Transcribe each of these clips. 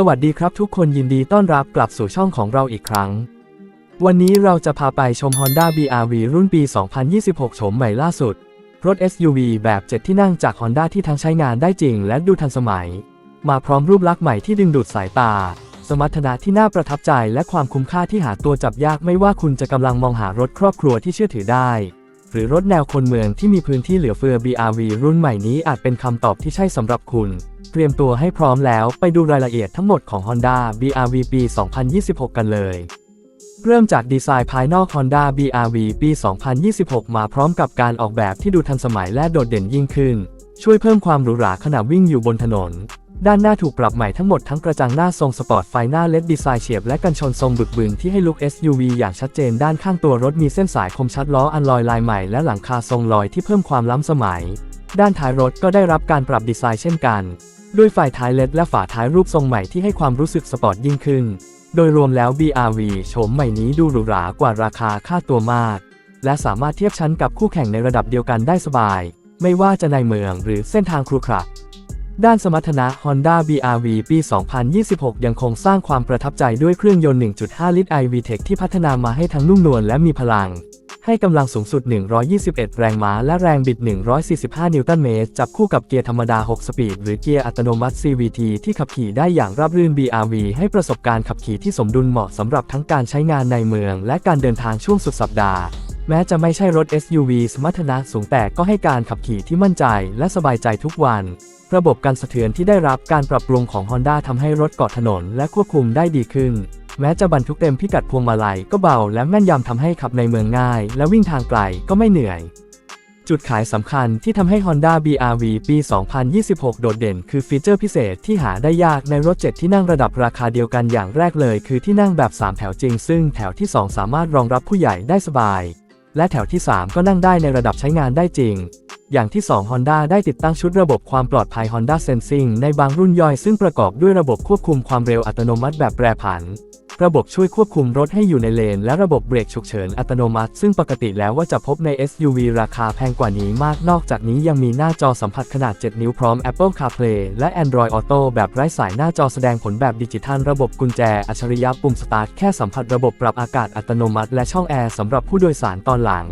สวัสดีครับทุกคนยินดีต้อนรับกลับสู่ช่องของเราอีกครั้ง วันนี้เราจะพาไปชม Honda BRV รุ่นปี 2026 โฉมใหม่ล่าสุด รถ SUV แบบ 7 ที่นั่งจาก Honda ที่ทั้งใช้งานได้จริงและดูทันสมัย มาพร้อมรูปลักษณ์ใหม่ที่ดึงดูดสายตา สมรรถนะที่น่าประทับใจและความคุ้มค่าที่หาตัวจับยากไม่ว่าคุณจะกำลังมองหารถครอบครัวที่เชื่อถือได้ หรือรถแนวคนเมืองที่มีพื้นที่เหลือเฟือ BRV รุ่นใหม่นี้อาจเป็นคำตอบที่ใช่สำหรับคุณ เตรียมตัวให้พร้อมแล้วไปดูรายละเอียดทั้งหมดของ Honda BRV ปี 2026 กันเลย เริ่มจากดีไซน์ภายนอก Honda BRV ปี 2026 มาพร้อมกับการออกแบบที่ดูทันสมัยและโดดเด่นยิ่งขึ้น ช่วยเพิ่มความหรูหราขณะวิ่งอยู่บนถนน ด้านหน้าถูกปรับใหม่ทั้งหมดทั้งกระจังหน้าทรงสปอร์ตไฟหน้าเลดดีไซน์เฉียบและกันชนทรงบึกบึนที่ให้ลุค SUV อย่างชัดเจนด้านข้างตัวรถมีเส้นสายคมชัดล้ออันลอยลายใหม่และหลังคาทรงลอยที่เพิ่มความล้ำสมัย ด้านท้ายรถก็ได้รับการปรับดีไซน์เช่นกัน ด้วยไฟท้ายเลดและฝาท้ายรูปทรงใหม่ที่ให้ความรู้สึกสปอร์ตยิ่งขึ้น โดยรวมแล้ว BRV โฉมใหม่นี้ดูหรูหรากว่าราคาค่าตัวมาก และสามารถเทียบชั้นกับคู่แข่งในระดับเดียวกันได้สบาย ไม่ว่าจะในเมืองหรือเส้นทางครุขระ ด้านสมรรถนะ Honda BRV ปี 2026 ยังคงสร้างความประทับใจด้วยเครื่องยนต์ 1.5 ลิตร iVTEC ที่พัฒนามาให้ทั้งนุ่มนวลและมีพลัง ให้กำลังสูงสุด 121 แรงม้า และแรงบิด 145 นิวตันเมตร จับคู่กับเกียร์ธรรมดา 6 สปีด หรือเกียร์อัตโนมัติ CVT ที่ขับขี่ได้อย่างราบรื่น BRV ให้ประสบการณ์ขับขี่ที่สมดุลเหมาะสำหรับทั้งการใช้งานในเมือง และการเดินทางช่วงสุดสัปดาห์ แม้จะไม่ใช่รถ SUV สมรรถนะสูงแต่ก็ให้การขับขี่ที่มั่นใจและสบายใจทุกวัน ระบบการสะเทือนที่ได้รับการปรับปรุงของ Honda ทำให้รถเกาะถนนและควบคุมได้ดีขึ้น แม้จะบรรทุกเต็มพิกัดพวงมาลัยก็เบาและแม่นยำทำให้ขับในเมืองง่าย และวิ่งทางไกลก็ไม่เหนื่อย จุดขายสำคัญที่ทำให้ Honda BRV ปี 2026 โดดเด่น คือฟีเจอร์พิเศษที่หาได้ยากในรถ 7 ที่นั่งระดับราคาเดียวกันอย่างแรกเลย คือที่นั่งแบบ 3 แถวจริง ซึ่งแถวที่ 2 สามารถรองรับผู้ใหญ่ได้สบาย และแถวที่ 3 ก็นั่งได้ในระดับใช้งานได้จริง อย่างที่ 2 Honda ได้ติดตั้งชุดระบบความปลอดภัย Honda Sensing ในบางรุ่นย่อยซึ่งประกอบด้วยระบบควบคุมความเร็วอัตโนมัติแบบแปรผัน ระบบช่วยควบคุมรถให้อยู่ในเลน และระบบเบรกฉุกเฉินอัตโนมัติ ซึ่งปกติแล้วว่าจะพบใน SUV ราคาแพงกว่านี้มากนอกจากนี้ยังมีหน้าจอสัมผัสขนาด 7 นิ้วพร้อม Apple CarPlay และ Android Auto แบบไร้สายหน้าจอแสดงผลแบบดิจิทัล ระบบกุญแจ อัจฉริยะปุ่มสตาร์ทแค่สัมผัสระบบปรับอากาศอัตโนมัติ และช่องแอร์สำหรับผู้โดยสารตอนหลัง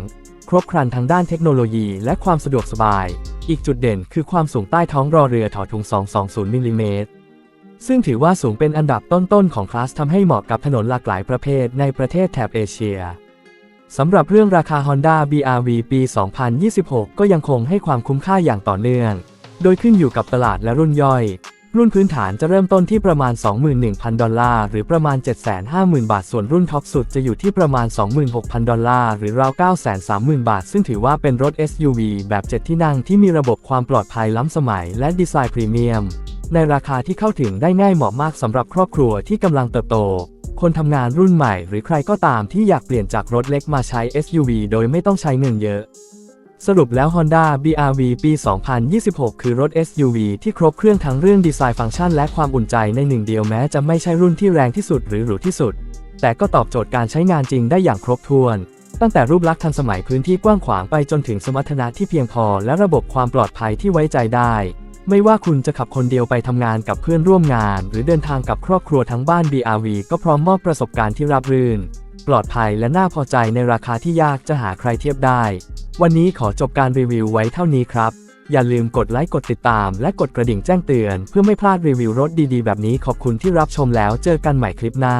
ครบครันทั้งด้านเทคโนโลยีและความสะดวกสบาย อีกจุดเด่นคือความสูงใต้ท้องรอเรือถอถุง 220 มิลลิเมตร ซึ่งถือว่าสูงเป็นอันดับต้นๆของคลาสทำให้เหมาะกับถนนหลากหลายประเภทในประเทศแถบเอเชียสำหรับเรื่องราคา Honda BRV ปี 2026 ก็ยังคงให้ความคุ้มค่าอย่างต่อเนื่อง โดยขึ้นอยู่กับตลาดและรุ่นย่อย รุ่นพื้นฐานจะเริ่มต้นที่ประมาณ 21,000 ดอลลาร์ หรือประมาณ 750,000 บาท ส่วนรุ่นท็อปสุดจะอยู่ที่ประมาณ 26,000 ดอลลาร์ หรือราว 930,000 บาท ซึ่งถือว่าเป็นรถ SUV แบบ 7 ที่นั่งที่มีระบบความปลอดภัยล้ำสมัยและดีไซน์พรีเมียม ในราคาที่เข้าถึงได้ง่ายเหมาะมากสำหรับครอบครัวที่กำลังเติบโต คนทำงานรุ่นใหม่หรือใครก็ตามที่อยากเปลี่ยนจากรถเล็กมาใช้ SUV โดยไม่ต้องใช้เงินเยอะ สรุปแล้ว Honda BRV ปี 2026 คือรถ SUV ที่ครบเครื่องทั้งเรื่องดีไซน์ฟังก์ชันและความอุ่นใจในหนึ่งเดียวแม้จะไม่ใช่รุ่นที่แรงที่สุดหรือหรูที่สุด แต่ก็ตอบโจทย์การใช้งานจริงได้อย่างครบถ้วนตั้งแต่รูปลักษณ์ทันสมัยพื้นที่กว้างขวางไปจนถึงสมรรถนะที่เพียงพอและระบบความปลอดภัยที่ไว้ใจได้ ไม่ว่าคุณจะขับคนเดียวไปทำงานกับเพื่อนร่วมงาน หรือเดินทางกับครอบครัวทั้งบ้าน BRV ก็พร้อมมอบประสบการณ์ที่ราบรื่น ปลอดภัยและน่าพอใจในราคาที่ยากจะหาใครเทียบได้ วันนี้ขอจบการรีวิวไว้เท่านี้ครับ อย่าลืมกดไลค์กดติดตาม และกดกระดิ่งแจ้งเตือน เพื่อไม่พลาดรีวิวรถดีๆ แบบนี้ขอบคุณที่รับชมแล้วเจอกันใหม่คลิปหน้า